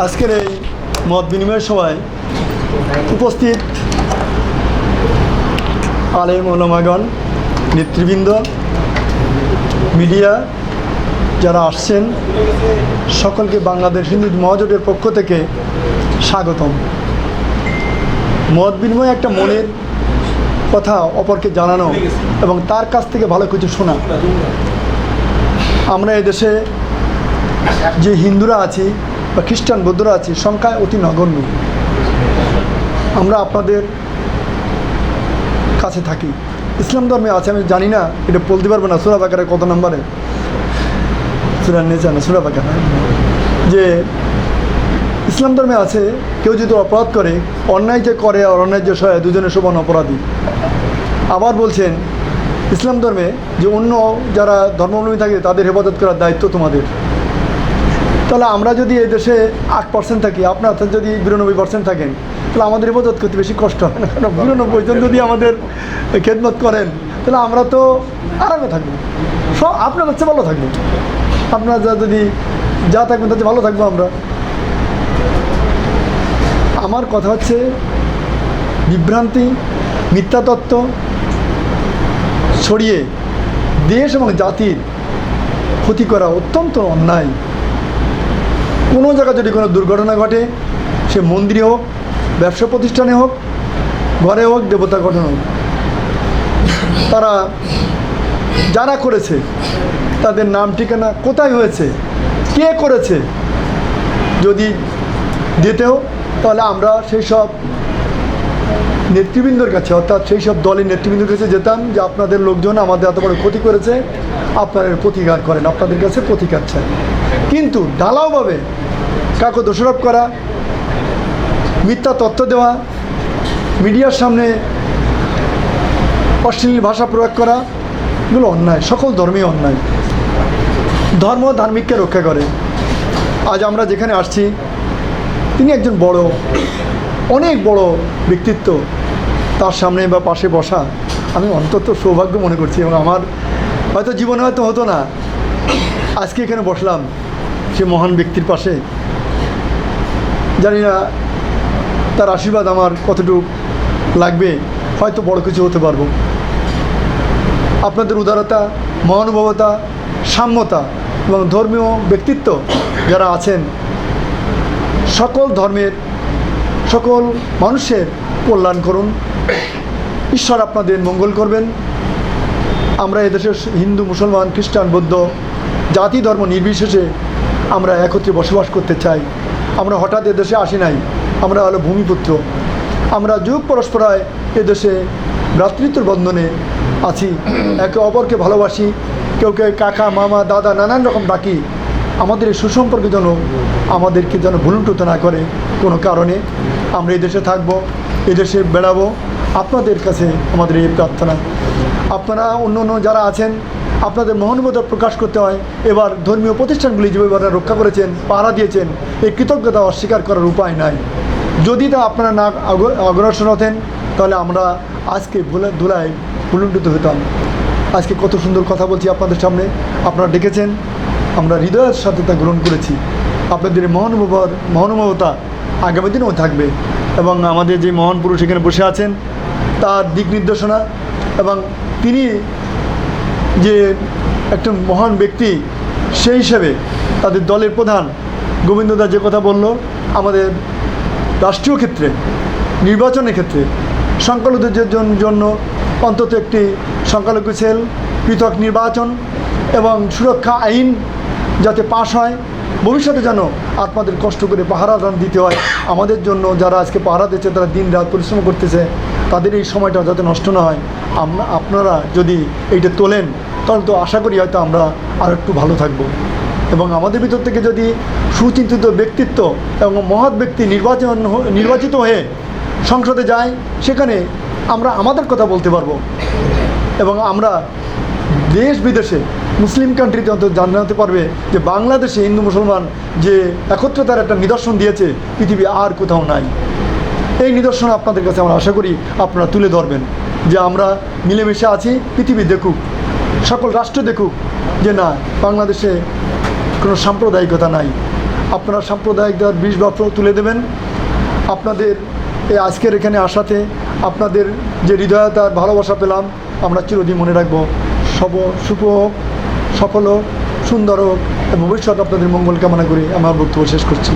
আজকের এই মত বিনিময়ের সভায় উপস্থিত আলেম ওলামাগণ, নেতৃবৃন্দ, মিডিয়া যারা আসছেন, সকলকে বাংলাদেশ হিন্দু মহাজোটের পক্ষ থেকে স্বাগতম। মত বিনিময় একটা মনের কথা অপরকে জানানো এবং তার কাছ থেকে ভালো কিছু শোনা। আমরা এদেশে যে হিন্দুরা আছি বা খ্রিস্টান বৌদ্ধরা আছি সংখ্যায় অতি নগণ্য। আমরা আপনাদের কাছে থাকি। ইসলাম ধর্মে আছে, আমি জানি না, এটা বলতে পারব না, সুরা বাকারে কত নম্বরে? সুরা নেচা না সুরা বাকার। যে ইসলাম ধর্মে আছে, কেউ যদি অপরাধ করে, অন্যায় যে করে আর অন্যায় যে সহায়, দুজনে সমান অপরাধী। আবার বলছেন, ইসলাম ধর্মে যে অন্য যারা ধর্মাবলম্বী থাকে, তাদের হেফাজত করার দায়িত্ব তোমাদের। তাহলে আমরা যদি এই দেশে আট পার্সেন্ট থাকি আপনার যদি বিরানব্বই পার্সেন্ট থাকেন, তাহলে আমাদের হেফাজত করতে বেশি কষ্ট হয় না? কারণ বিরানব্বই জন যদি আমাদের খেদমত করেন, তাহলে আমরা তো আরামে থাকব। সব আপনার হচ্ছে ভালো থাকব। আপনার যা যদি যা থাকবেন তাতে ভালো থাকব আমরা। আমার কথা হচ্ছে, বিভ্রান্তি, মিথ্যা তত্ত্ব ছড়িয়ে দেশ এবং জাতির ক্ষতি করা অত্যন্ত অন্যায়। কোনো জায়গায় যদি কোনো দুর্ঘটনা ঘটে, সে মন্দিরে হোক, ব্যবসা প্রতিষ্ঠানে হোক, ঘরে হোক, দেবতা গঠন হোক, তারা যারা করেছে, তাদের নাম ঠিকানা কোথায় হয়েছে, কে করেছে, যদি দিতেও তাহলে আমরা সেই সব নেতৃবৃন্দর কাছে, অর্থাৎ সেই সব দলের নেতৃবৃন্দের কাছে যেতাম যে আপনাদের লোকজন আমাদের এত বড় ক্ষতি করেছে, আপনারা এর প্রতিকার করেন, আপনাদের কাছে প্রতিকার চাই। কিন্তু ঢালাওভাবে কাকে দোষারোপ করা, মিথ্যা তথ্য দেওয়া, মিডিয়ার সামনে অশ্লীল ভাষা প্রয়োগ করা, এগুলো অন্যায়, সকল ধর্মই অন্যায়। ধর্ম ধার্মিককে রক্ষা করে। আজ আমরা যেখানে আসছি, তিনি একজন বড়, অনেক বড় ব্যক্তিত্ব। তার সামনে বা পাশে বসা, আমি অন্তত সৌভাগ্য মনে করছি এবং আমার হয়তো জীবনে হয়তো হতো না। আজকে এখানে বসলাম, সে মহান ব্যক্তির পাশে। জানি না তার আশীর্বাদ আমার কতটুকু লাগবে, হয়তো বড় কিছু হতে পারব। আপনাদের উদারতা, মহানুভবতা, সাম্যতা এবং ধর্মীয় ব্যক্তিত্ব যারা আছেন, সকল ধর্মের, সকল মানুষের কল্যাণ করুন। ঈশ্বর আপনাদের মঙ্গল করবেন। আমরা এদেশের হিন্দু, মুসলমান, খ্রিস্টান, বৌদ্ধ জাতি, ধর্ম নির্বিশেষে আমরা একত্রে বসবাস করতে চাই। আমরা হঠাৎ এদেশে আসি নাই। আমরা হলো ভূমিপুত্র। আমরা যুগ পরস্পরায় এদেশে ভ্রাতৃত্বর বন্ধনে আছি। একে অপরকে ভালোবাসি। কেউ কেউ কাকা, মামা, দাদা নানান রকম ডাকি। আমাদের এই সুসম্পর্ক যেন আমাদেরকে যেন ভুলুন্টুত না করে কোনো কারণে। আমরা এদেশে থাকব এদেশে বেড়াবো। আপনাদের কাছে আমাদের এই প্রার্থনা। আপনারা অন্য অন্য যারা আছেন আপনাদের মহানুভূতা প্রকাশ করতে হয়। এবার ধর্মীয় প্রতিষ্ঠানগুলি যেভাবে রক্ষা করেছেন পাহারা দিয়েছেন, এই কৃতজ্ঞতা অস্বীকার করার উপায় নাই। যদি তা আপনারা না অগ- অগ্রসর হতেন, তাহলে আমরা আজকে ভুলে, ধুলায় ভুলুণ্ঠিত হতাম। আজকে কত সুন্দর কথা বলছি আপনাদের সামনে। আপনারা ডেকেছেন আমরা হৃদয়ের সাথে তা গ্রহণ করেছি। আপনাদের মহানুভবর, মহানুভবতা আগামী দিনেও থাকবে। এবং আমাদের যে মহান পুরুষ এখানে বসে আছেন, তার দিক নির্দেশনা এবং তিনি যে একটা মহান ব্যক্তি, সেই হিসেবে তাদের দলের প্রধান গোবিন্দদা যে কথা বলল, আমাদের রাষ্ট্রীয় ক্ষেত্রে, নির্বাচনের ক্ষেত্রে সংখ্যালঘুদের জন্য অন্তত একটি সংখ্যালঘু সেল, পৃথক নির্বাচন এবং সুরক্ষা আইন যাতে পাশ হয় ভবিষ্যতে যেন আপনাদের কষ্ট করে পাহারা দিতে হয়, আমাদের জন্য যারা আজকে পাহারা দিচ্ছে, তারা দিন রাত পরিশ্রম করতেছে, তাদের এই সময়টা যাতে নষ্ট না হয়। আমরা, আপনারা যদি এইটা তোলেন, তাহলে তো আশা করি হয়তো আমরা আর একটু ভালো থাকব। এবং আমাদের ভিতর থেকে যদি সুচিন্তিত ব্যক্তিত্ব এবং মহৎ ব্যক্তি নির্বাচন নির্বাচিত হয়ে সংসদে যায়, সেখানে আমরা আমাদের কথা বলতে পারব। এবং আমরা দেশ বিদেশে মুসলিম কান্ট্রিতে অন্তত জানাতে পারবে যে বাংলাদেশে হিন্দু মুসলমান যে একত্রতার একটা নিদর্শন দিয়েছে, পৃথিবী আর কোথাও নাই। এই নিদর্শন আপনাদের কাছে আমরা আশা করি আপনারা তুলে ধরবেন যে আমরা মিলেমিশে আছি, পৃথিবী দেখুক, সকল রাষ্ট্র দেখুক যে না, বাংলাদেশে কোনো সাম্প্রদায়িকতা নাই। আপনারা সাম্প্রদায়িকতার বিষ বস্ত্র তুলে দেবেন। আপনাদের এই আজকের এখানে আসাতে আপনাদের যে হৃদয়তার ভালোবাসা পেলাম, আমরা চিরদিন মনে রাখব। সব শুভ হোক সফল হোক, সুন্দর হোক, ভবিষ্যৎ আপনাদের মঙ্গল কামনা করে। আমার বক্তব্য শেষ করছি।